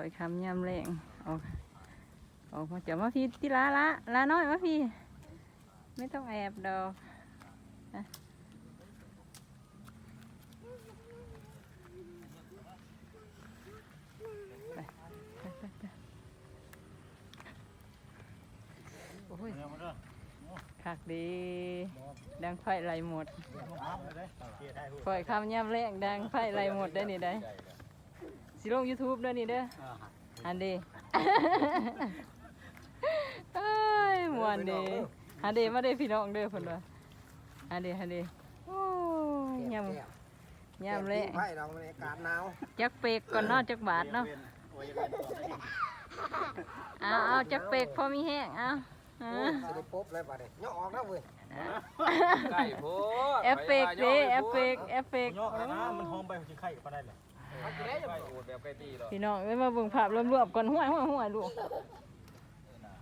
อยคำยำแรงออกออกมาจะมาพี่ที่ลาละลาน้อยมาพี่ ไม่ต้องแอบดอกอะไปไปไปไปโอ้ยคักดี ดังไฟไหลหมดคอยคำยำแรงดังไฟไหลหมดได้อนี่ได้อ สิลง YouTube ด้วยนี่เด้ออันเดีเอ้ยมวนเดีอันเดีมาเด้อพี่น้องเด้อเพิ่นว่าอันเดีอันเดีโอ้ยยำยำแรงไผ่เราในอากาศหนาวจักเปกก่อนเนาะจักบาทเนาะเอาเอาจักเปกพอมีแห้งเอาเอาโอ้ยสิได้ปุ๊บเลยบัดนี้ย่อออกแล้วเว้ยไก่โพดเอฟเฟกต์ดิเอฟเฟกต์เอฟเฟกต์ยอกแล้วนะมันหอมไปสิไข่ก็ได้เลย ไก่โอดแบบไก่ตีหรอพี่น้องเอ้ยมาเบิ่งภาพรวมๆก่อนห้วยห้วยห้วยลูก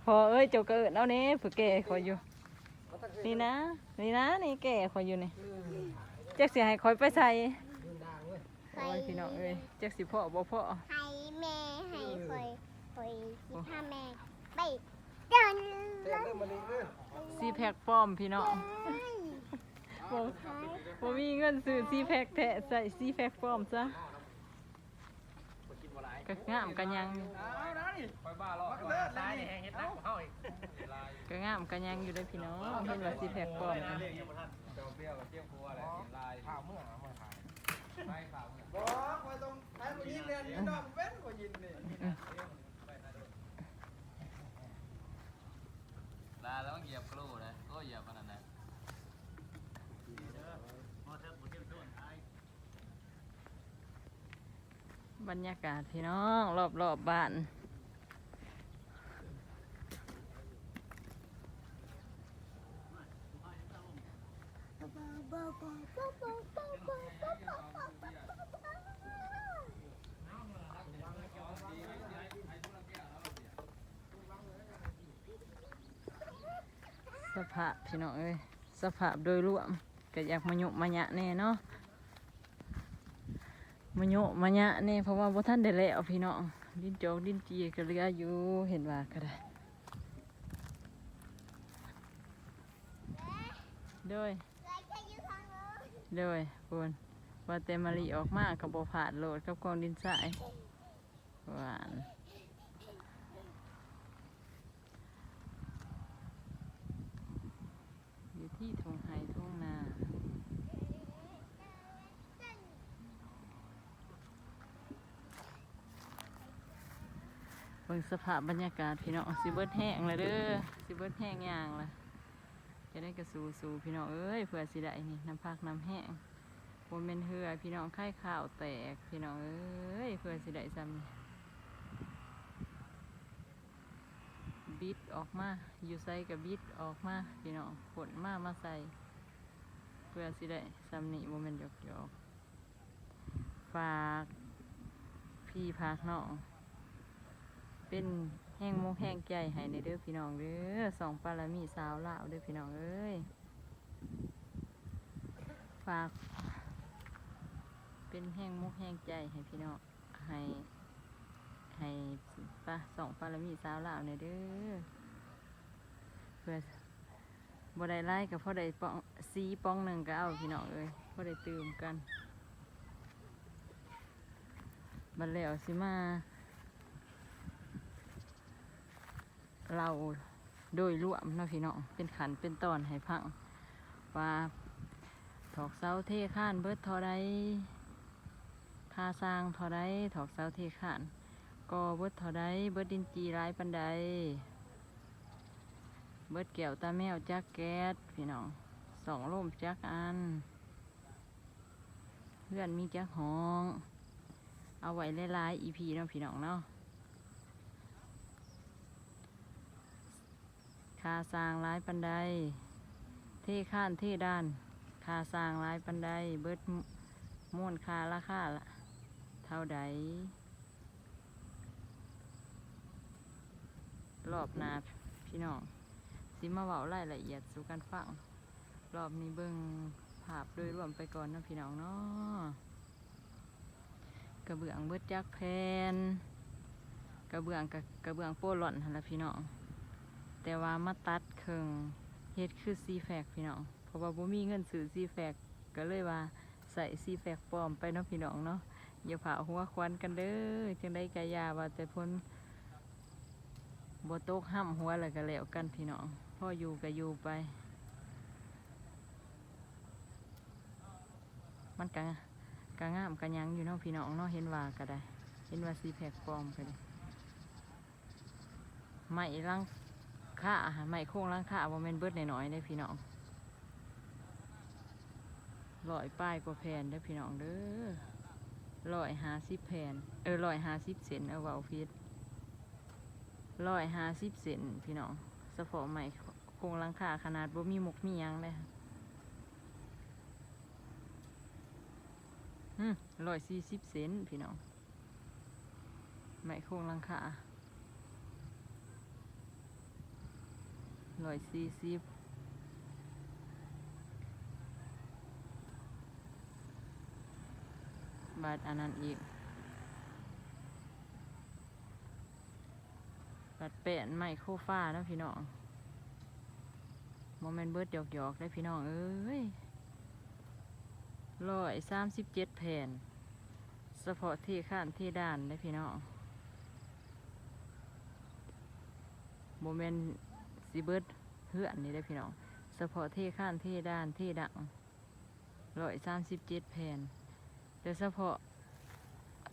พอเอ้ยเจ้าก็เอิ้นเอานี่ผู้แก่คอยอยู่ นี่นะ นี่นะนี่แก่คอยอยู่นี่จักสิให้คอยไปใส่โอ้ยพี่น้องเอ้ยจักสิพ่อบ่พ่อให้แม่ให้คอยคอยสิพาแม่ไปเดินเต้นเริ่มมาดีเลยซีแพ็คป้อมพี่น้องบ่บ่มีเงินซื้อซีแพ็คแท้ใส่ซีแพ็คป้อมซะ ก็งามกันยังอยู่คอยบ้ารอดลยนี่แห้งเฮ็นักเฮาอีกก็งามกันยังอยู่เด้อพี่น้องเห็นว่าซีแพกันเจ้าเปรี้ยวกับเตี้ยมครัวแหละกินลายข้าวเมื่อเอามาขายไม่ข่าวเนี่ยบอกไว้ตรงไหนบ่ยินเรียนนี่ดอกเว้นบ่ยินนี่ลาแล้วเหยียบกลูนะโอ้เหยียบมันนั่นนะ บรรยากาศพี่น้องรอบๆบบ้าน สภาพพี่น้องเอ้ยสภาพโดยรวมก็อยากมายกมาหยะแน่เนาะ มาโยมาหยะเน่เพราะว่าบ่ท่านได้แล้วพี่น้องดินจอกดินจีก็เหลืออยู่เห็นว่าก็ได้โดยโดยคุณว่าเตมารีออกมากับบ่ผาดโหลดกับกองดินทรายหวานอยู่ที่ทงไฮทงนา เบิ่งสภาพบรรยากาศพี่น้องสิเบิดแห้งเลยเด้อสิเบิดแห้งอย่างละจะได้กระสูสูพี่น้องเอ้ยเพื่อสิได้นี่น้ำพักน้ำแห้งบนเป็นเหือพี่น้องไข่ข้าวแตกพี่น้องเอ้ยเพื่อสิได้ซ้ำนี่บิดออกมาอยู่ใส่กับบิดออกมาพี่น้องผลมามาใส่เพื่อสิได้ซ้ำนี่โมเมนหยอกหยอกฝากพี่พากน้อง เป็นแห้งโมกแห้งใจให้ในเด้อพี่น้องเด้อสองปารามีสาวลาวเด้อพี่น้องเอ้ยฝาก เป็นแห้งโมกแห้งใจให้พี่น้องให้ให้ปะสองปารามีสาวลาวในเด้อเพื่อบ่ได้ไล่กับพ่อได้ปองซีปองหนึ่งก็เอาพี่น้องเอ้ยพ่อได้ตื่มกันบัดแล้วสิมา เราโดยรวมนาะพี่น้องเป็นขันเป็นตอนให้พังว่าถอกเสาเทข้านเบิดทอใดค่าสร้างทอใดถอกเสาเทข้านก็เบิดทอใดเบิดดินจีร้ายปันใดเบิดแก้วตาแมวจักแก๊สพี่น้องสองล่มจักอันเพื่อนมีจักห้อง เอาไว้หลายๆอีพีเนาะพี่น้องเนาะ คาสร้างร้ายปันไดเท่ข้านเท่ด้านคาสร้างร้ายปันไดเบิดม่วนคาราคาละเท่าใดรอบนาพี่น้องสิมาเว้ารายละเอียดสู่กันฟังรอบนี้เบิ่งภาพโดยรวมไปก่อนนะพี่น้องเนาะกระเบื้องเบิดจักแผ่นกระเบื้องกับกระเบื้องโป้หล่อนนละพี่น้อง แต่ว่ามาตัดเครื่องเฮ็ดคือซีแฟกพี่น้อง เพราะว่าบ่มีเงินซื้อซีแฟกก็เลยว่าใส่ซีแฟกปลอมไปเนาะพี่น้องเนาะอย่าผ่าหัวควันกันเด้อจังได้กายาว่าแต่พ้นบ่ตกห้ำหัวแล้วก็แล้วกันพี่น้องพ่ออยู่ก็อยู่ไป มันกะกะงามกะยังอยู่เนาะพี่น้องเนาะเห็นว่าก็ได้ เห็นว่าซีแพคปลอมก็ได้ไม้ลัง ค่าไม้โค้งลังค่าบ่แม่นเบิดหน่อยๆได้พี่น้องร้อยป้ายกว่าแผ่นได้พี่น้องเด้อร้อยหาสิบแผ่นเออร้อยหาสิบเซนเอาเว้าผิดร้อยหาสิบเซนพี่น้องสะโพกไม้โค้งลังค่าขนาดบ่มีมุกมียังเลยร้อยสี่สิบเซนพี่น้องไม้โครงลังคา ร้อยสี่สิบบาทอันนั้นอีกบาทแปดไม้โคฟ้านะพี่น้องโมเมนต์เบิร์ดหยอกๆได้พี่น้อง เอ้ยร้อยสามสิบเจ็ดแผ่นเฉพาะที่ข้านที่ด้านได้พี่น้องโมเมนต์ ซีเบิร์ดเพื่อนนี่ได้พี่น้องเฉพาะที่ข้านที่ด้านที่ดังร้อยสามสิบเจ็ดแผ่นแต่เฉพาะ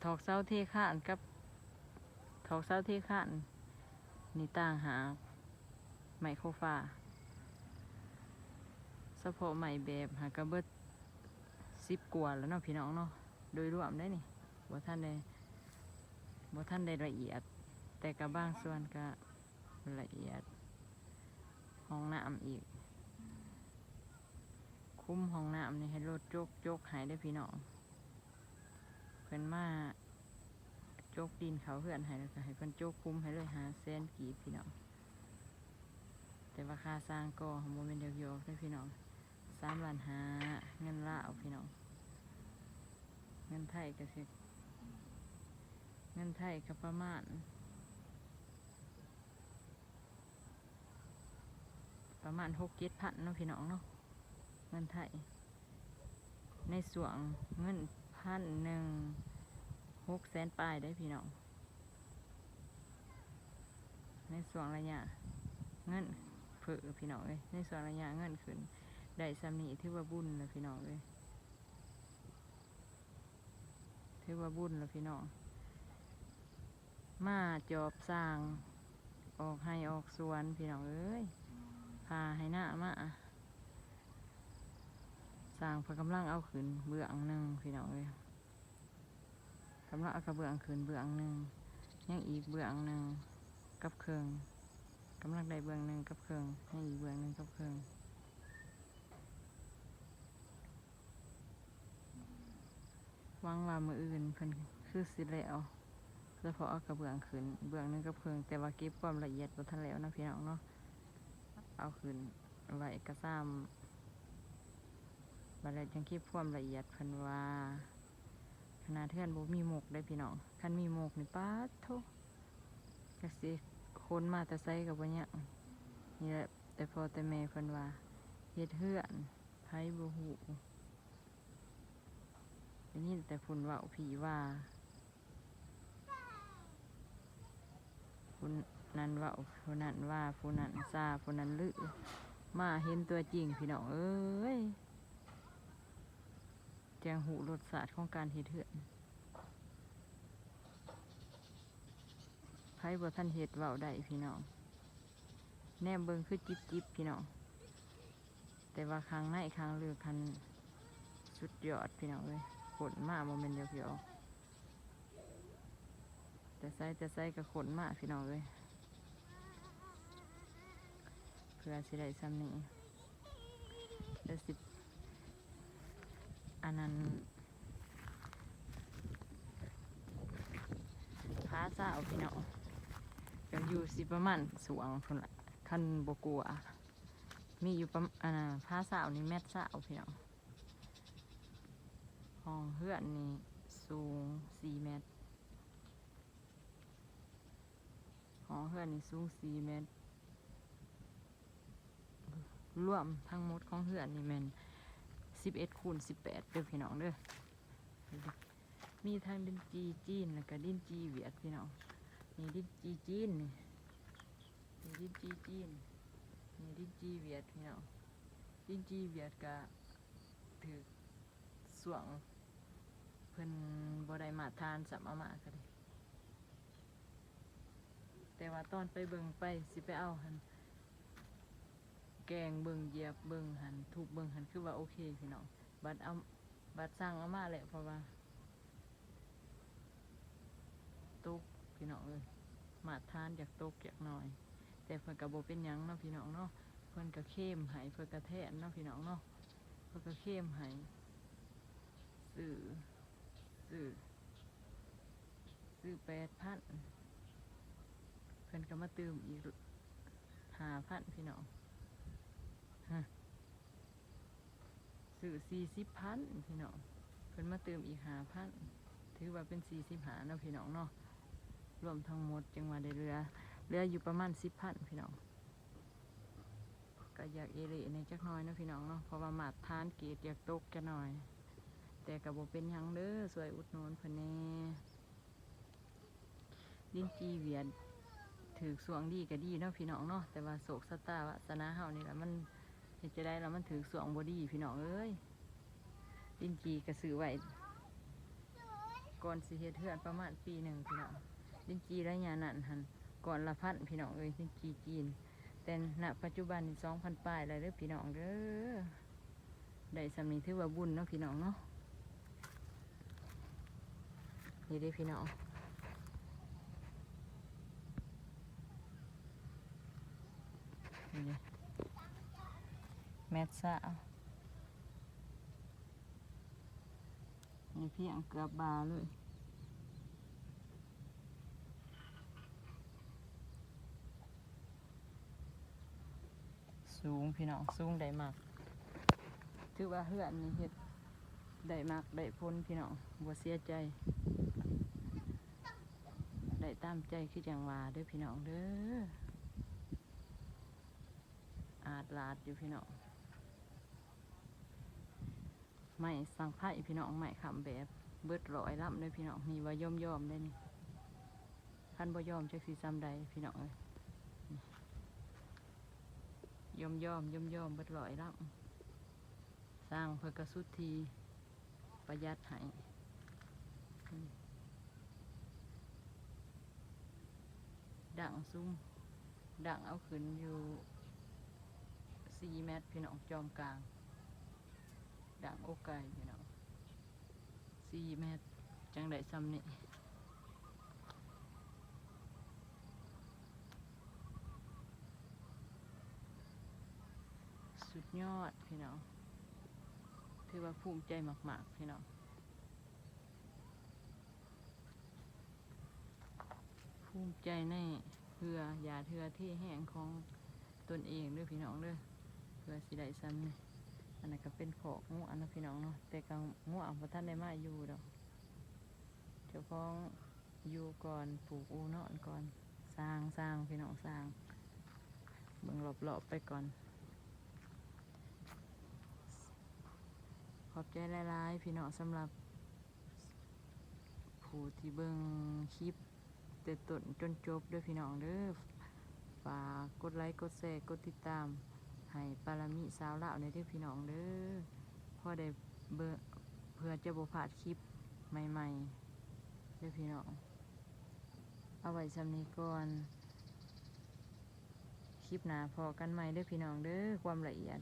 ถอกเสาที่ข้านกับถอกเสาที่ข้านนี่ต่างหากไมโครฟ้าเฉพาะใหม่แบบหากระเบิดสิบกว่าแล้วเนาะพี่น้องเนาะโดยรวมได้นี่บ่ท่านได้บ่ท่านได้ละเอียด แต่กับบางส่วนก็ละเอียด ห้องน้ำอีก คุ้มห้องน้ำนี่ให้รถโจกโจกหายได้พี่น้องเพิ่อนมาโจกดินเขาเพื่อนให้แล้วก็ให้เพิ่นโจกคุ้มให้เลยหาเส้นกีพี่น้องแต่ว่าค่าสร้างก็โมเมนเดียวๆได้พี่น้องสามล้านห้าเงินละเอาพี่น้องเงินไทยก็สิเงินไทยก็ประมาณ ประมาณหกเจ็ดพันเนาะพี่น้องเนาะเงินไทย ในส่วนเงินพันหนึ่งหกแสนปลายได้พี่น้อง ในส่วนระยะเงินเผื่อพี่น้องเลยในส่วนระยะเงินขึ้นได้สำนีถือว่าบุญแล้วพี่น้องเลยถือว่าบุญแล้วพี่น้องมาจอบสร้างออกให้ออกสวนพี่น้องเอ้ย พาให้หน้ามาสร้างพนกำลังเอาขึ้นเบื้องหนึ่งพี่น้องเอ้ยกำลังเอากระเบื้องขึ้นเบื้องหนึ่งยังอีกเบื้องหนึ่งกับเครื่องกำลังได้เบื้องหนึ่งกับเครื่องยังอีกเบื้องหนึ่งกับเครื่องวังว่ามืออื่นเพิ่นคือสิแล้วเฉพาะเอากระเบื้องขึ้นเบื้องหนึงกับเพิงแต่ว่าเก็บความละเอียดบ่ทันแล้วนะพี่น้องเนาะ เอาขึ้นไว้กระซ้ำบัดแล้วจังเก็บควมละเอียดเพิ่นว่าขนาดเทือนบ่มีหมกได้พี่น้องคันมีหมกนี่ป๊าโทก็สิคนมาแต่ไสกับบ่ยังนี่แหละแต่พอแต่แม่เพิ่นว่าเฮ็ดเฮือนไผบ่ฮู้ได้ยินแต่พุ่นว่าผีว่าพุ่น นั้นว่าผู้นั้นว่าผู้นั้นซาผู้นั้นลือมาเห็นตัวจริงพี่น้องเอ้ยแจงหูรสชาสติของการเฮ็ดเถื่อนไพ่บท่านเฮ็ดเว้าได้พี่น้อง แนมเบิงคือจิบจิบพี่น้อง แต่ว่าครั้งในครั้งเลือกคันสุดยอดพี่น้องเอ้ยขนมาโมเมนต์เดียวๆแต่ใส่แต่ใส่กับขนมาพี่น้องเลย เพื่อสิได้ซ้ำนี้เดี๋ยวสิอันนั้นพาสาวพี่น้องเดี๋ยวอยู่สิประมาณสวงพุ่นละคันบกัวมีอยู่ประมาณอันน่ะพาสาวนี่แมทสาวพี่น้องห้องเฮือนนี่สูงสี่เมตรหองเฮือนนี่สูงสี่เมตร รวมทั้งหมดของเฮือนนี่แมันสิบเอ็ดคูณสิบแปดเด้อพี่น้องเด้อมีทางดินจีจีนแล้วก็ดินจีเวียดพี่น้องนี่ดินจีจีนนี่นี่ดินจีจีนนี่ดินจีเวียดพี่น้องดินจีเวียดก็ถือสวงเพิ่นบไดมาทานสัมมามาก็ได้แต่ว่าตอนไปเบิงไปสิไปเอาหัน แกงเบิ่งเหยียบเบิ่งหันถูกเบิ่งหันคือว่าโอเคพี่น้องบัดเอาบัดสั่งเอามาแหละเพราะว่าตุกพี่น้องเอ้ยมาทานจากตุกจากหน่อย แต่เพิ่อนก็บ่เป็นยังเนาะพี่น้องเนาะเพิ่อนก็เข้มให้เพิ่อนก็แทนเนาะพี่น้องเนาะเพิ่อนก็เข้มให้ซื้อซื้อซื้อแปดพันเพิ่อนก็มาเติมอีกห้าพันพี่น้อง ฮะซื้อสี่สิบพันพี่น้องเพิ่นมาเติมอีกหาพันถือว่าเป็นสี่สิบหาเนาะพี่น้องเนาะรวมทั้งหมดจังว่าได้เรือเรืออยู่ประมาณสิบพันพี่น้องก็อยากเอเละในจักหน้อยเนาะพี่น้องเนาะเพราะว่ามาดทานเกตอยากตกจะหน่อย แต่กับโบเป็นยังเด้อสวยอุดหนูนเพิ่นแน่ดินจีเวียนถือสวงดีก็ดีเนาะพี่น้องเนาะแต่ว่าโศกสตาวาสนาเฮานี่แหละมัน เฮ็ดจะได้แล้วมันถือสวงบ่ดีพี่น้องเอ้ยดินจีก็ซื้อไหวก่อนสิเฮ็ดเฮือนประมาณปีหนึ่งพี่น้องดินจีระยะนั้นหันก่อนละพันพี่น้องเอ้ยดินจีจีน แต่ณปัจจุบันสองพันปลายแล้วเด้อพี่น้องเด้อได้สำนีถือว่าบุญเนาะพี่น้องเนาะนี่เด้อพี่น้องนี่ เด้อแมทซ่านี่เพียงเกือบบาเลยสูงพี่น้องสูงได้มากถือว่าเฮือนนี่เฮ็ดได้มากได้พ้นพี่น้องบ่เสียใจ ได้ตามใจคือจังว่าเด้อพี่น้องเด้ออาดลาดอยู่พี่น้อง ไม่สั่งไผ่พี่น้องไม่ขำแบบเบิดร้อยลำเลยพี่น้องนี่ว่าย่อมย่อมได้นี่คันบ่ย่อมจักสีซ้ำใดพี่น้องเอ้ยยอมย่อมย่อมย่อมเบิดลอยล้วสร้างเพื่อกระสุดทีประหยัดให้อืมดังซุ้มดังเอาขึ้นอยู่สี่เมตรพี่น้องจอมกลาง ดังโอไกายพี่น้องสี่เมตรจังได้ซ้ำนี่สุดยอดพี่น้องถือว่าภูมิใจมากๆพี่น้องภูมิใจในเพื่อยาเทือที่แห้งของตนเองด้วยพี่น้องด้อเพื่อสิได้ซ้ำนี่ อันนั้นก็เป็นขอกงูอันนั้นพี่น้องเนาะแต่กังงูอ่างพระท่านได้มาอยู่ดอกเจ้าของอยู่ก่อนปลูกอูนาะก่อนสร้างสร้างพี่น้องสร้างเบิ่งรอบๆไปก่อน ขอบใจหลายๆพี่น้องสำหรับ ผู้ที่เบิ่งคลิปแต่ต้นจนจบด้วยพี่น้องเด้อฝากกดไลค์กดแชร์กดติดตาม ให้ปารามิสาวเล่าในเด้อพี่น้องเด้อพ่อได้เบอเพื่อจะบุพาดคลิปใหม่ๆเด้อพี่น้อง เอาไว้สำนีก่อนคลิปหนาพอกันใหม่เด้อพี่น้องเด้อความละเอียด